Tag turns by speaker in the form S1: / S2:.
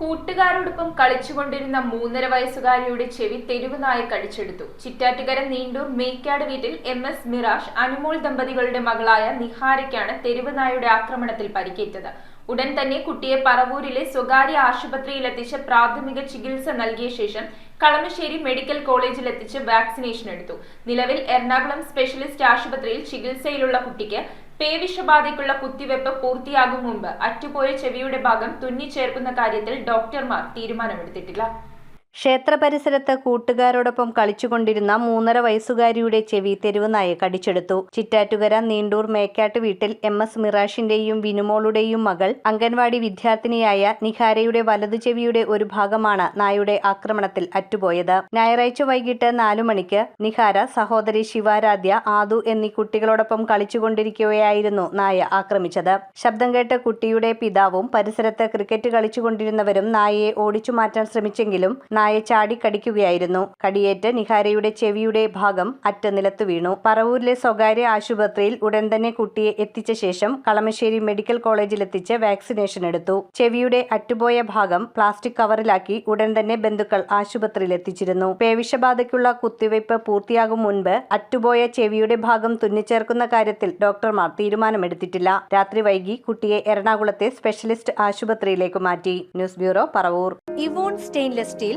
S1: കൂട്ടുകാരോടൊപ്പം കളിച്ചുകൊണ്ടിരുന്ന മൂന്നര വയസ്സുകാരിയുടെ ചെവി തെരുവ് നായ കടിച്ചെടുത്തു. ചിറ്റാറ്റുകര നീണ്ടൂർ മേക്കാട് വീട്ടിൽ എം എസ് മിറാഷ് അനുമോൾ ദമ്പതികളുടെ മകളായ നിഹാരയ്ക്കാണ് തെരുവ് നായയുടെ ആക്രമണത്തിൽ പരിക്കേറ്റത്. ഉടൻ തന്നെ കുട്ടിയെ പറവൂരിലെ സ്വകാര്യ ആശുപത്രിയിലെത്തിച്ച് പ്രാഥമിക ചികിത്സ നൽകിയ ശേഷം കളമശ്ശേരി മെഡിക്കൽ കോളേജിലെത്തിച്ച് വാക്സിനേഷൻ എടുത്തു. നിലവിൽ എറണാകുളം സ്പെഷ്യലിസ്റ്റ് ആശുപത്രിയിൽ ചികിത്സയിലുള്ള കുട്ടിക്ക് പേവിഷബാധയ്ക്കുള്ള കുത്തിവെപ്പ് പൂർത്തിയാകും മുമ്പ് അറ്റുപോയ ചെവിയുടെ ഭാഗം തുന്നിച്ചേർക്കുന്ന കാര്യത്തിൽ ഡോക്ടർമാർ തീരുമാനമെടുത്തിട്ടില്ല
S2: ക്ഷേത്ര പരിസരത്ത് കൂട്ടുകാരോടൊപ്പം കളിച്ചുകൊണ്ടിരുന്ന മൂന്നര വയസ്സുകാരിയുടെ ചെവി തെരുവുനായ കടിച്ചെടുത്തു ചിറ്റാറ്റുകര നീണ്ടൂർ മേക്കാട്ട് വീട്ടിൽ എം എസ് മിറാഷിന്റെയും വിനുമോളുടെയും മകൾ അംഗൻവാടി വിദ്യാർത്ഥിനിയായ നിഹാരയുടെ വലതു ചെവിയുടെ ഒരു ഭാഗമാണ് നായയുടെ ആക്രമണത്തിൽ അറ്റുപോയത്. ഞായറാഴ്ച വൈകിട്ട് നാലു മണിക്ക് നിഹാര സഹോദരി ശിവാരാധ്യ ആദു എന്നീ കുട്ടികളോടൊപ്പം കളിച്ചുകൊണ്ടിരിക്കുകയായിരുന്നു നായ ആക്രമിച്ചത്. ശബ്ദം കേട്ട കുട്ടിയുടെ പിതാവും പരിസരത്ത് ക്രിക്കറ്റ് കളിച്ചുകൊണ്ടിരുന്നവരും നായയെ ഓടിച്ചു മാറ്റാൻ ശ്രമിച്ചെങ്കിലും നായ ചാടിക്കടിക്കുകയായിരുന്നു. കടിയേറ്റ് നിഹാരയുടെ ചെവിയുടെ ഭാഗം അറ്റ നിലത്തു വീണു. പറവൂരിലെ സ്വകാര്യ ആശുപത്രിയിൽ ഉടൻ തന്നെ കുട്ടിയെ എത്തിച്ച ശേഷം കളമശ്ശേരി മെഡിക്കൽ കോളേജിലെത്തിച്ച് വാക്സിനേഷൻ എടുത്തു. ചെവിയുടെ അറ്റുപോയ ഭാഗം പ്ലാസ്റ്റിക് കവറിലാക്കി ഉടൻ തന്നെ ബന്ധുക്കൾ ആശുപത്രിയിൽ എത്തിച്ചിരുന്നു പേവിഷബാധയ്ക്കുള്ള കുത്തിവയ്പ് പൂർത്തിയാകും മുൻപ് അറ്റുപോയ ചെവിയുടെ ഭാഗം തുന്നിച്ചേർക്കുന്ന കാര്യത്തിൽ ഡോക്ടർമാർ തീരുമാനമെടുത്തിട്ടില്ല. രാത്രി വൈകി കുട്ടിയെ എറണാകുളത്തെ സ്പെഷ്യലിസ്റ്റ് ആശുപത്രിയിലേക്ക് മാറ്റി. News bureau Paravur. Evon stainless steel